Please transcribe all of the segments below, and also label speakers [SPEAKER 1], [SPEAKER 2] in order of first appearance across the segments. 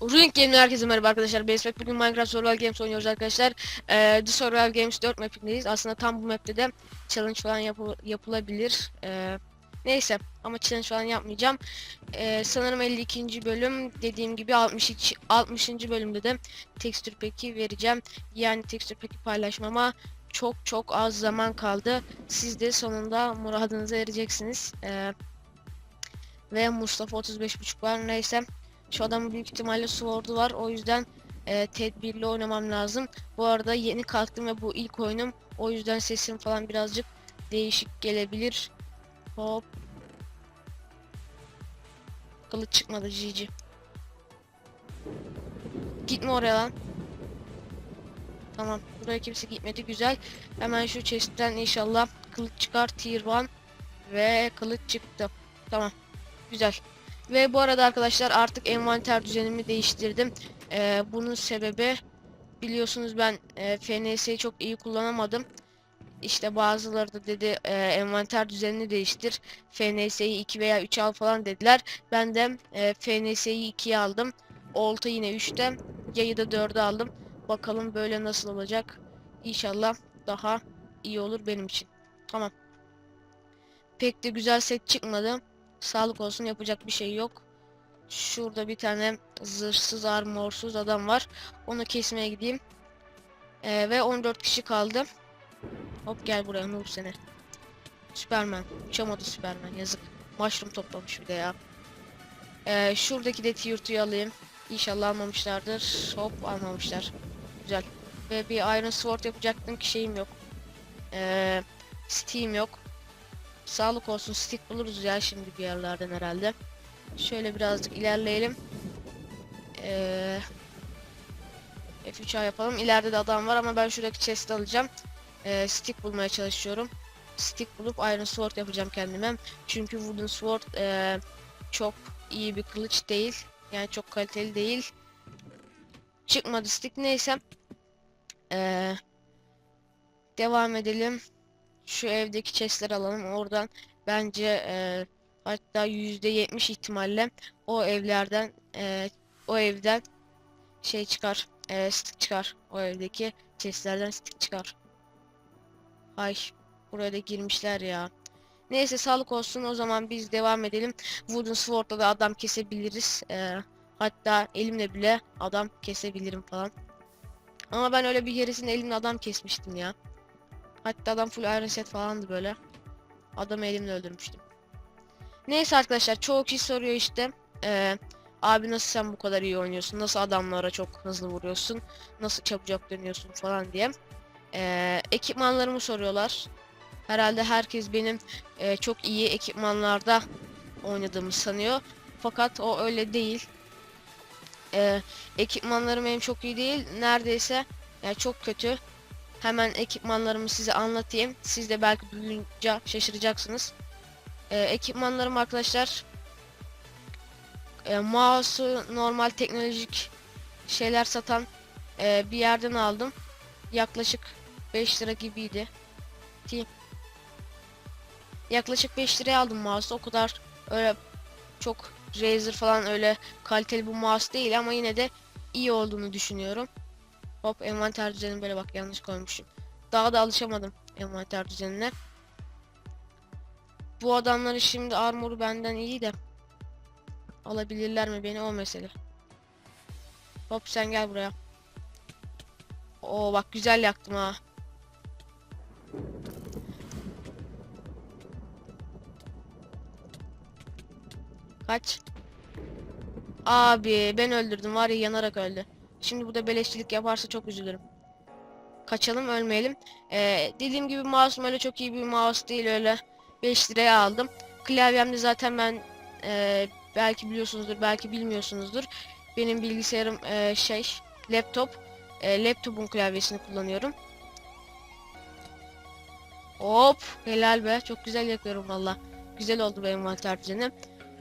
[SPEAKER 1] Ruin Game'den herkese merhaba arkadaşlar. Baseball bugün Minecraft Survival Games oynuyoruz arkadaşlar. Ee, The Survival Games 4 mapindeyiz. Aslında tam bu map'te de challenge falan yapı- yapılabilir. Ee, neyse ama challenge falan yapmayacağım. Ee, sanırım 52. bölüm dediğim gibi 62 60. bölümde de texture pack'i vereceğim. Yani texture pack'i paylaşmama çok çok az zaman kaldı. Siz de sonunda muradınıza ereceksiniz. Ee, ve Mustafa 35.5 var neyse. Şu adamın büyük ihtimalle sword'u var. O yüzden e, tedbirli oynamam lazım. Bu arada yeni kalktım ve bu ilk oyunum. O yüzden sesim falan birazcık değişik gelebilir. Hop. Kılıç çıkmadı GG. Gitme oraya lan. Tamam. Buraya kimse gitmedi. Güzel. Hemen şu chest'ten inşallah kılıç çıkar. Tier 1. Ve kılıç çıktı. Tamam. Güzel. Ve bu arada arkadaşlar artık envanter düzenimi değiştirdim. Ee, bunun sebebi biliyorsunuz ben e, FNS'yi çok iyi kullanamadım. İşte bazıları da dedi e, envanter düzenini değiştir. FNS'yi 2 veya 3 al falan dediler. Ben de e, FNS'yi 2'ye aldım. Olta yine 3'te. Yayı da 4'e aldım. Bakalım böyle nasıl olacak. İnşallah daha iyi olur benim için. Tamam. Pek de güzel set çıkmadı. Sağlık olsun yapacak bir şey yok. Şurada bir tane zırhsız armorsuz adam var. Onu kesmeye gideyim. Ee, ve 14 kişi kaldı. Hop gel buraya noob seni. Süpermen. Uçamadı Süpermen yazık. Mushroom toplamış bir de ya. Ee, şuradaki de 2'yi alayım. İnşallah almamışlardır. Hop almamışlar. Güzel. Ve bir Iron Sword yapacaktım ki şeyim yok. Ee, Steam yok. Sağlık olsun stick buluruz ya şimdi bir yerlerden herhalde. Şöyle birazcık ilerleyelim. Ee, F3A yapalım. İleride de adam var ama ben şuradaki chest'i alacağım. Ee, stick bulmaya çalışıyorum. Stick bulup Iron Sword yapacağım kendime. Çünkü Wooden Sword ee, çok iyi bir kılıç değil. Yani çok kaliteli değil. Çıkmadı stick neyse. Ee, devam edelim şu evdeki chestleri alalım. Oradan bence e, hatta %70 ihtimalle o evlerden e, o evden şey çıkar e, stick çıkar. O evdeki chestlerden stick çıkar. Ay buraya da girmişler ya. Neyse sağlık olsun. O zaman biz devam edelim. Wooden sword'la da adam kesebiliriz. E, hatta elimle bile adam kesebilirim falan. Ama ben öyle bir keresinde elimle adam kesmiştim ya Hatta adam full iron set falandı böyle. Adamı elimle öldürmüştüm. Neyse arkadaşlar çoğu kişi soruyor işte. Eee abi nasıl sen bu kadar iyi oynuyorsun? Nasıl adamlara çok hızlı vuruyorsun? Nasıl çabucak dönüyorsun falan diye. Eee ekipmanlarımı soruyorlar. Herhalde herkes benim eee, çok iyi ekipmanlarda oynadığımı sanıyor. Fakat o öyle değil. Eee ekipmanlarım benim çok iyi değil. Neredeyse yani çok kötü. Hemen ekipmanlarımı size anlatayım. Siz de belki duyunca şaşıracaksınız. Ee, ekipmanlarım arkadaşlar e, mouse'u normal teknolojik şeyler satan e, bir yerden aldım. Yaklaşık 5 lira gibiydi. Yaklaşık 5 liraya aldım mouse'u. O kadar öyle çok Razer falan öyle kaliteli bu mouse değil ama yine de iyi olduğunu düşünüyorum. Hop envanter düzeni böyle bak yanlış koymuşum. Daha da alışamadım envanter düzenine. Bu adamların şimdi armoru benden iyi de alabilirler mi beni o mesele. Hop sen gel buraya. Oo bak güzel yaktım ha. Kaç? Abi ben öldürdüm var ya yanarak öldü. Şimdi bu da beleşçilik yaparsa çok üzülürüm. Kaçalım ölmeyelim. Ee, dediğim gibi mouse'um öyle çok iyi bir mouse değil öyle 5 liraya aldım. Klavyemde zaten ben e, belki biliyorsunuzdur belki bilmiyorsunuzdur. Benim bilgisayarım e, şey laptop. E, laptopun klavyesini kullanıyorum. Hop helal be çok güzel yakıyorum valla. Güzel oldu benim envanter düzeni.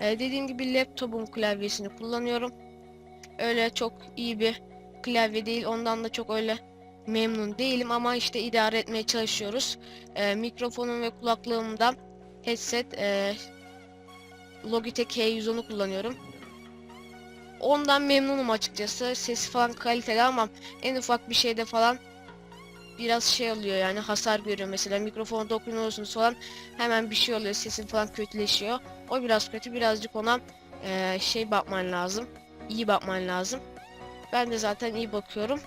[SPEAKER 1] E, dediğim gibi laptopun klavyesini kullanıyorum. Öyle çok iyi bir klavye değil. Ondan da çok öyle memnun değilim ama işte idare etmeye çalışıyoruz. Ee, mikrofonum ve kulaklığımda headset e, Logitech H110'u kullanıyorum. Ondan memnunum açıkçası. Sesi falan kaliteli ama en ufak bir şeyde falan biraz şey oluyor yani hasar görüyor mesela mikrofona dokunuyorsunuz falan hemen bir şey oluyor sesin falan kötüleşiyor. O biraz kötü birazcık ona eee, şey bakman lazım. iyi bakman lazım. Ben de zaten iyi bakıyorum.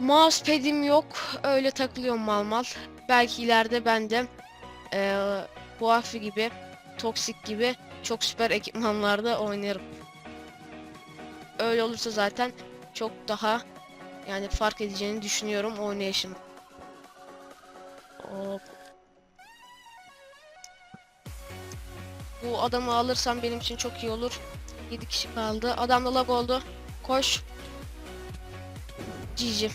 [SPEAKER 1] Mousepad'im yok. Öyle takılıyorum mal mal. Belki ileride ben de eee Huawei gibi, Toxic gibi çok süper ekipmanlarda oynarım. Öyle olursa zaten çok daha yani fark edeceğini düşünüyorum oynayışım. Hop. Bu adamı alırsam benim için çok iyi olur. 7 kişi kaldı. Adam da lag oldu. Koş. Cici.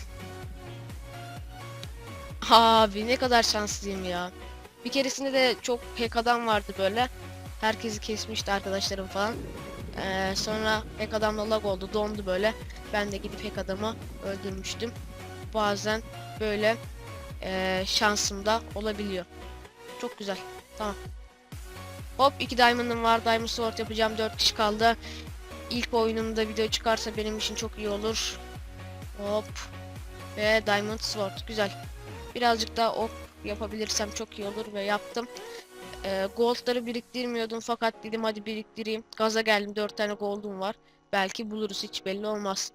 [SPEAKER 1] Abi ne kadar şanslıyım ya. Bir keresinde de çok adam vardı böyle. Herkesi kesmişti arkadaşlarım falan. Ee, sonra hack adamla lag oldu dondu böyle. Ben de gidip hack adamı öldürmüştüm. Bazen böyle ee, şansım da olabiliyor. Çok güzel. Tamam. Hop iki diamond'ım var. Diamond sword yapacağım. 4 kişi kaldı. İlk oyunumda video çıkarsa benim için çok iyi olur. Hop. Ve diamond sword. Güzel. Birazcık daha ok yapabilirsem çok iyi olur ve yaptım. Ee, goldları biriktirmiyordum fakat dedim hadi biriktireyim. Gaza geldim 4 tane gold'um var. Belki buluruz hiç belli olmaz.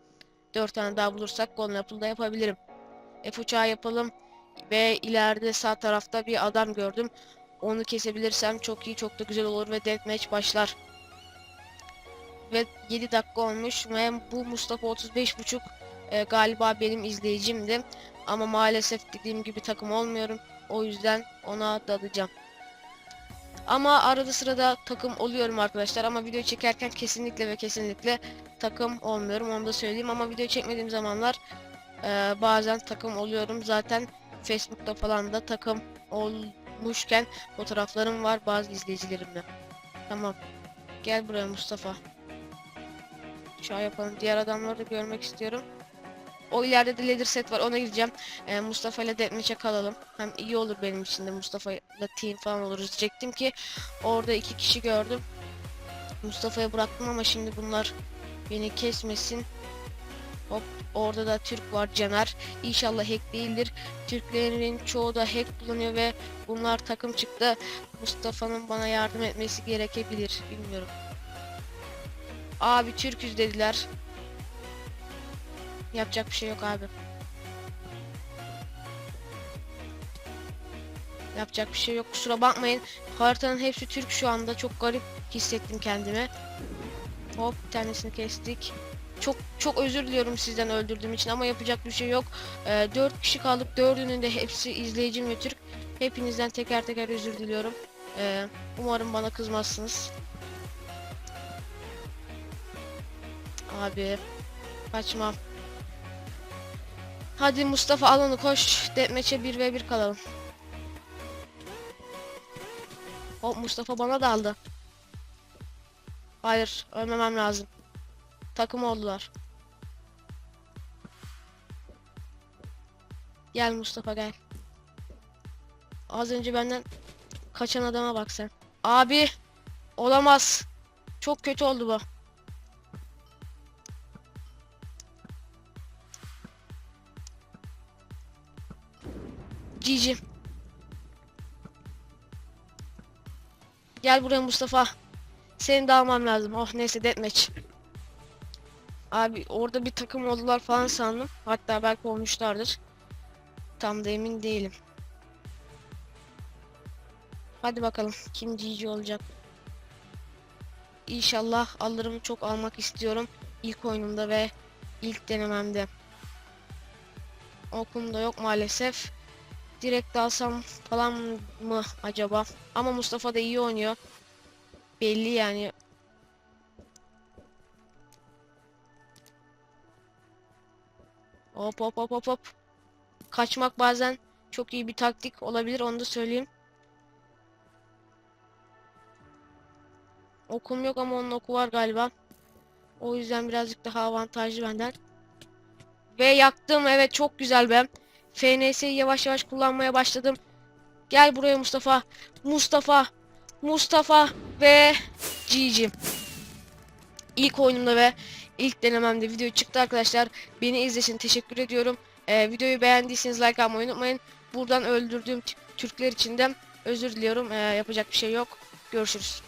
[SPEAKER 1] 4 tane daha bulursak golden apple'da yapabilirim. F uçağı yapalım. Ve ileride sağ tarafta bir adam gördüm. Onu kesebilirsem çok iyi çok da güzel olur ve deathmatch başlar. Ve 7 dakika olmuş ve bu Mustafa 35.5 e, galiba benim izleyicimdi. Ama maalesef dediğim gibi takım olmuyorum. O yüzden ona dalacağım. Ama arada sırada takım oluyorum arkadaşlar ama video çekerken kesinlikle ve kesinlikle takım olmuyorum onu da söyleyeyim ama video çekmediğim zamanlar e, bazen takım oluyorum zaten Facebook'ta falan da takım olmuşken fotoğraflarım var bazı izleyicilerimle. Tamam. Gel buraya Mustafa. Şu an yapalım. Diğer adamları da görmek istiyorum. O ileride de leather set var ona gideceğim. Ee, Mustafa ile deathmatch'e kalalım. Hem iyi olur benim için de Mustafa ile team falan oluruz diyecektim ki orada iki kişi gördüm. Mustafa'ya bıraktım ama şimdi bunlar beni kesmesin. Hop orada da Türk var Caner. İnşallah hack değildir. Türklerin çoğu da hack kullanıyor ve bunlar takım çıktı. Mustafa'nın bana yardım etmesi gerekebilir. Bilmiyorum. Abi Türküz dediler. Yapacak bir şey yok abi. Yapacak bir şey yok kusura bakmayın. Haritanın hepsi Türk şu anda. Çok garip hissettim kendimi. Hop bir tanesini kestik. Çok çok özür diliyorum sizden öldürdüğüm için ama yapacak bir şey yok. Ee, 4 kişi kaldık. Dördünün de hepsi izleyicim ve Türk. Hepinizden teker teker özür diliyorum. Ee, umarım bana kızmazsınız. Abi kaçma. Hadi Mustafa al onu koş. Deathmatch'e 1v1 kalalım. Hop Mustafa bana daldı. Hayır ölmemem lazım. Takım oldular. Gel Mustafa gel. Az önce benden kaçan adama bak sen. Abi olamaz. Çok kötü oldu bu. Cici. Gel buraya Mustafa. Seni de almam lazım. Oh neyse deathmatch. Abi orada bir takım oldular falan sandım. Hatta belki olmuşlardır. Tam da emin değilim. Hadi bakalım kim GG olacak. İnşallah alırım çok almak istiyorum. ilk oyunumda ve ilk denememde. Okumda yok maalesef. Direkt alsam falan mı acaba? Ama Mustafa da iyi oynuyor. Belli yani. Hop hop hop hop hop. Kaçmak bazen çok iyi bir taktik olabilir onu da söyleyeyim. Okum yok ama onun oku var galiba. O yüzden birazcık daha avantajlı benden. Ve yaktım evet çok güzel be. FNS'yi yavaş yavaş kullanmaya başladım. Gel buraya Mustafa. Mustafa. Mustafa ve GG. ilk oyunumda ve ilk denememde video çıktı arkadaşlar. Beni için teşekkür ediyorum. Ee, videoyu beğendiyseniz like atmayı unutmayın. Buradan öldürdüğüm Türkler için de özür diliyorum. Ee, yapacak bir şey yok. Görüşürüz.